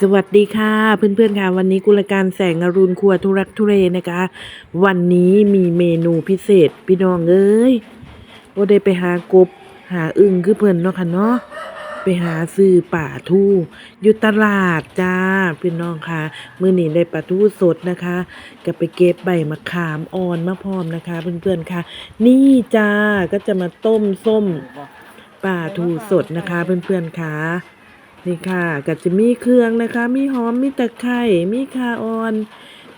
สวัสดีค่ะเพื่อนๆค่ะ วันนี้กุลการแสงอรุณครัวทุรักทุเรนะคะ วันนี้มีเมนูพิเศษพี่น้องเอ้ยว่าได้ไปหากบหาอึ่งคือเพิ่นเนาะค่ะเนาะไปหาซื้อป่าทูอยู่ตลาดจ้าพี่น้องค่ะมื้อนี้ได้ปลาทูสดนะคะก็ไปเก็บใบมะขามอ่อนมาพร้อมนะคะ เพื่อนๆค่ะ นี่จ้าก็จะมาต้มส้มปลาทูสดนะคะ เพื่อนๆค่ะ นี่ค่ะก็จะมีเครื่องนะคะ มีหอม มีตะไคร้ มีข่าออน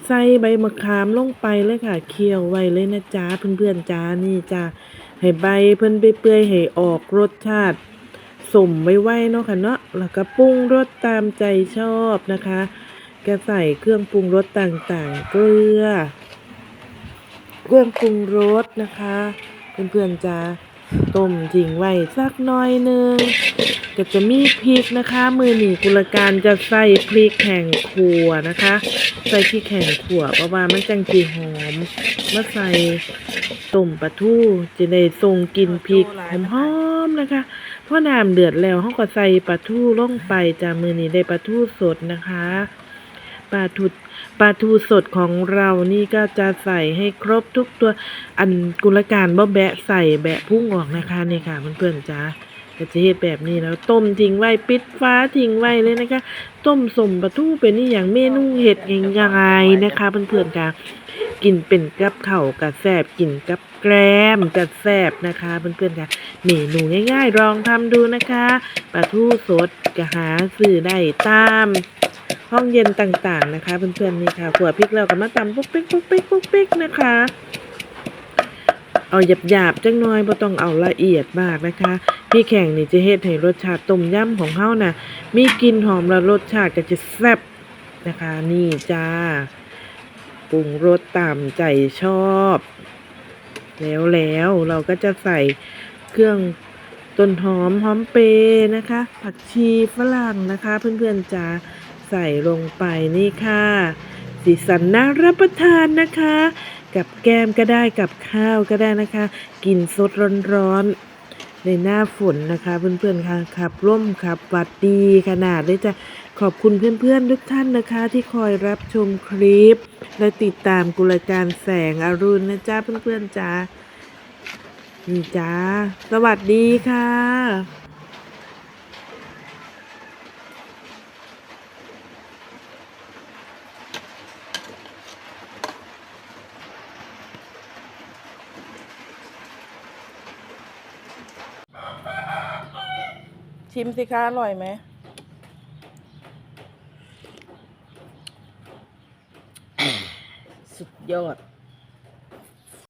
ใส่ใบมะขามลงไปเลยค่ะ เคี่ยวไว้เลยนะจ๊ะเพื่อนๆจ้านี่จ้าให้ใบเพิ่นไปเปื่อยๆให้ออกรสชาติสมไว้ไว้เนาะค่ะเนาะ แล้วก็ปรุงรสตามใจชอบนะคะก็ใส่เครื่องปรุงรสต่างๆ เกลือ เครื่องปรุงรสนะคะ เพื่อนๆจ้า ต้มทิ้งไว้สักหน่อยหนึงก็จะมีพริกนะคะ มือหนีกุลการจะใส่พริกแข่งขัวนะคะ ใส่พริกแข่งขัวเพราะว่ามันจังจีหอมมาใส่ต้มปลาทูจะได้ทรงกินพริกหอมๆนะคะพอน้ำเดือดแล้วเขาก็ใส่ปลาทูลงไปจากมือนี้ได้ปลาทูสดนะคะ ปลาทูปลาทูสดของเรานี่ก็จะใส่ให้ครบทุกตัว อันกุลการบ่แบะใส่แบะพุ่งออกนะคะนี่ค่ะเพื่อนๆจ้าก็จะเฮ็ดแบบนี้แล้วต้มทิ้งไว้ปิดฟ้าทิ้งไว้เลยนะคะ ต้มสมปลาทูเป็นนี่อย่างเมนูเห็ดง่ายๆนะคะเพื่อนๆค่ะกินเป็นกับเข้ากับแซบกินกับแกล้มกับแซบนะคะเพื่อนๆค่ะเมนูง่ายๆลองทำดูนะคะปลาทูสดก็หาซื้อได้ตาม ห้องเย็นต่างๆนะคะ เพื่อนๆนี่ค่ะขัวพริกแล้วก็มาตำปุ๊กปิ๊กปุ๊กปิ๊กปุ๊กปิ๊กนะคะ เอาหยาบๆจังน้อยบ่ต้องเอาละเอียดมากนะคะพี่แข่งนี่จะเฮ็ดให้รสชาติต้มยำของเฮาน่ะ มีกลิ่นหอมและรสชาติก็จะแซ่บนะคะ นี่จ้าปรุงรสตามใจชอบ แล้วแล้วเราก็จะใส่เครื่องต้นหอมหอมเปรย์นะคะ ผักชีฝรั่งนะคะ เพื่อนๆจ้า ใส่ลงไปนี่ค่ะ สีสันน่ารับประทานนะคะ กับแก้มก็ได้กับข้าวก็ได้นะคะ กินสดร้อนๆในหน้าฝนนะคะ เพื่อนๆค่ะขับร่มขับวัดดีขนาดเลยจะขอบคุณเพื่อนๆทุกท่านนะคะ ที่คอยรับชมคลิป และติดตามกุลการแสงอรุณนะจ๊ะเพื่อนๆจ้านี่จ้าสวัสดีค่ะ ชิมสิคะอร่อยไหมสุดยอด